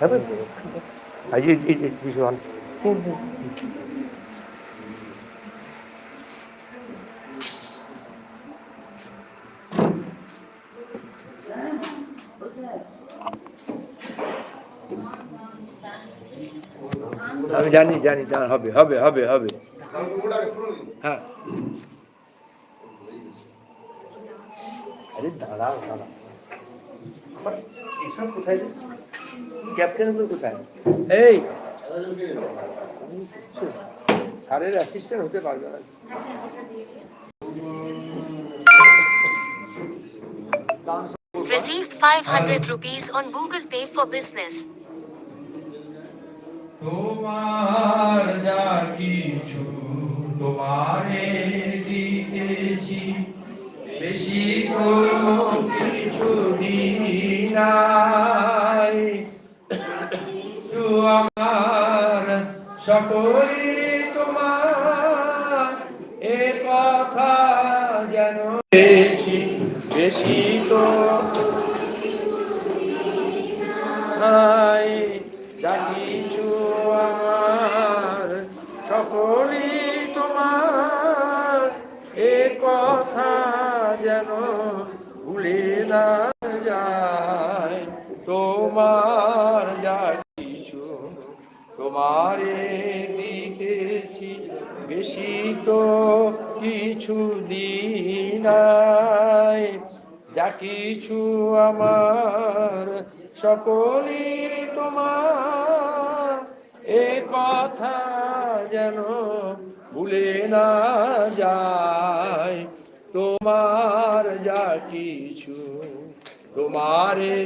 হবে আজ এই এই ভীষণ আমি জানি জানি জানি হবে হবে হবে হবে। হ্যাঁ। আরে দাঁড়াও দাঁড়াও। এসব কোথায়? ক্যাপ্টেনগুলো কোথায়? এই। স্যারের অ্যাসিস্ট্যান্ট হতে পারবে না। Received 500 rupees on Google Pay for business. তোমার যা কিছু তোমারে দিতেছি বেশি কিছু দিনাই তো আমার সকলি তোমার। এ কথা যেন বেশি বেশি তো নাই, যা আমার, সকলই তোমার। এ কথা যেন ভুলে না যায়, তোমার তোমারে দিতেছি বেশি তো কিছু দিনাই। যা কিছু আমার সকলই তোমার। এ কথা যেন ভুলে না যায়। তোমার যা কিছু তোমারে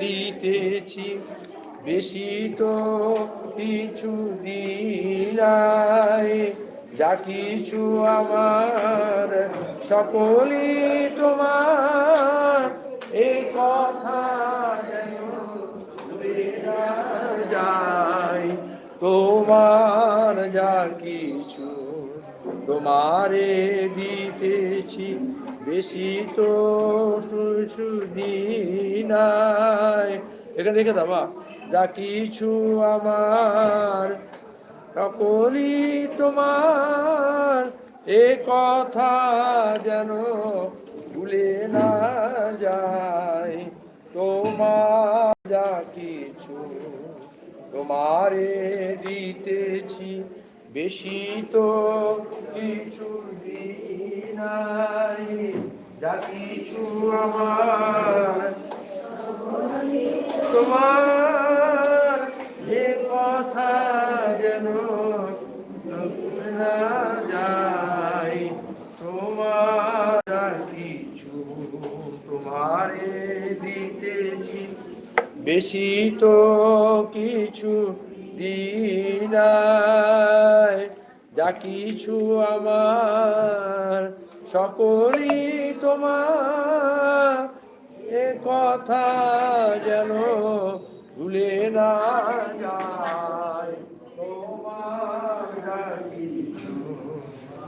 দিতেছি বেশি তো কিছু দিলাই। যা কিছু আমার, সকলই তোমার। এই কথা যায়। তোমার যা কিছু তোমারে দিতেছি, বেশি তো কিছু দিনাই এখানে রেখে দাবা যা কিছু আমার, সকলই তোমার। এ কথা যেন ভুলে না যায় তোমার যা কিছু তোমারে দিতেছি। বেশি তো কিছু দিনাই, যা কিছু আমার, তোমার তোমারে দিতেছি। বেশি তো কিছু দিনাই, যা কিছু আমার, সকলই তোমার। এ কথা যেন ভুলে না যায়।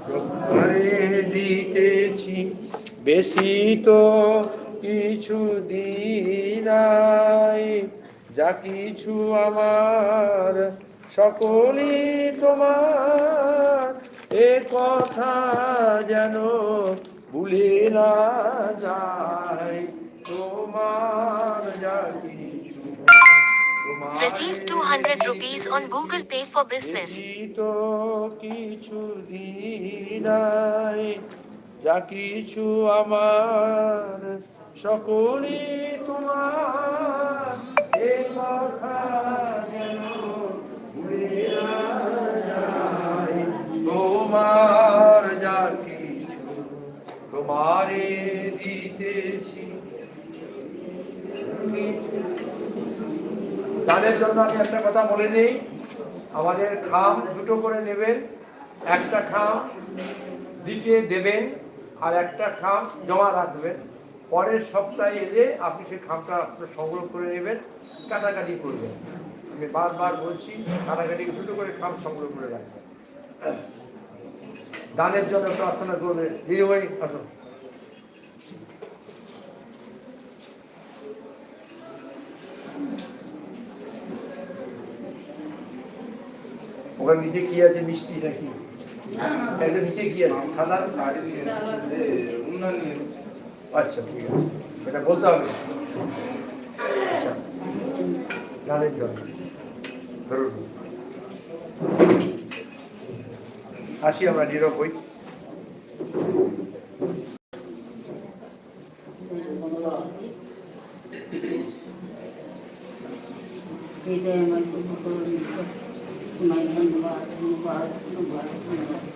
তোমারে দিতেছি, বেশি তো কিছু দিনাই যা কিছু আমার সকলই তোমার। এ কথা যেন ভুলে না যায় তোমার যা কিছু তোমার। Received 200 rupees on Google Pay for business. তো কিছু দিনাই যা কিছু আমার। সকলে তোমার। তোমার তোমারে দিতেছি। গানের জন্য আমি একটা কথা বলে দিই। আমাদের খাম দুটো করে নেবেন। একটা খাম দিকে দেবেন আর একটা খাম জমা রাখবেন। পরের সপ্তাহে এলে আপনি সেই খামটা আপনার সংগ্রহ করে নেবেন, কাটাকাটি করবেন। আমি বারবার বলছি, কাটাকাটি দুটো করে খাম সংগ্রহ করে রাখবেন। দানের জন্য প্রার্থনা করবেন দিদিভাই আসুন। ওখানে নিচে কি আছে, মিষ্টি নাকি? নিচে কি আছে? আচ্ছা ঠিক আছে। এটা বলতে হবে। গানের জল ধরুন। আসি আমরা নীরব হই হৃদয় আমার ধন্যবাদ ধন্যবাদ ধন্যবাদ ধন্যবাদ।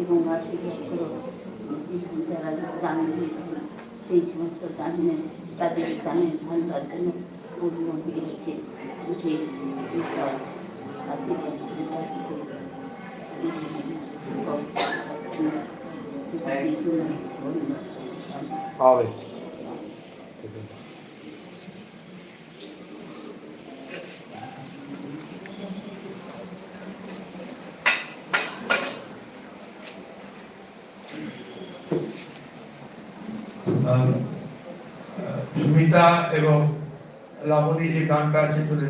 এবং ইসলাম তোমার জন্য নিয়ে এসেছি তোমার রাজ্য বিশ্বাস করি এবং তাকে নিয়ে এসেছি এবং সমস্ত দান তুমি গ্রহণ করো এবং আশীর্বাদ করো যারা দান দিয়েছে সেই সমস্ত দানে তাদের দানের ভান্ডার জন্য পূর্ণ হয়ে গেছে উঠে আশীর্বাদ হবে সুমিতা এবং লাবণী যে গানটা আছে চলে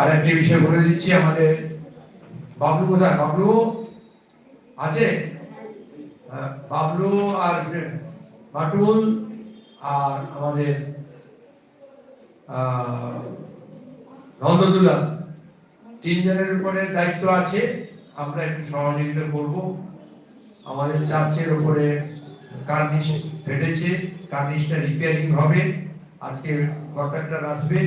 আর একটি বিষয় বলে দিচ্ছি আমাদের বাবলু কোথায়? বাবলু? আছে? হ্যাঁ, বাবলু আর বাটুল আর আমাদের আহ, তিনজনের উপরে দায়িত্ব আছে আমরা একটু সহযোগিতা করব। আমাদের চার্চের উপরে কার্নিশ ফেটেছে কার্নিশটা রিপেয়ারিং হবে। আজকে কন্ট্রাক্টর আসবে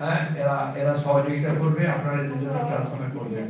হ্যাঁ এরা এরা সহযোগিতা করবে আপনারা দুজনে প্রার্থনা করবেন।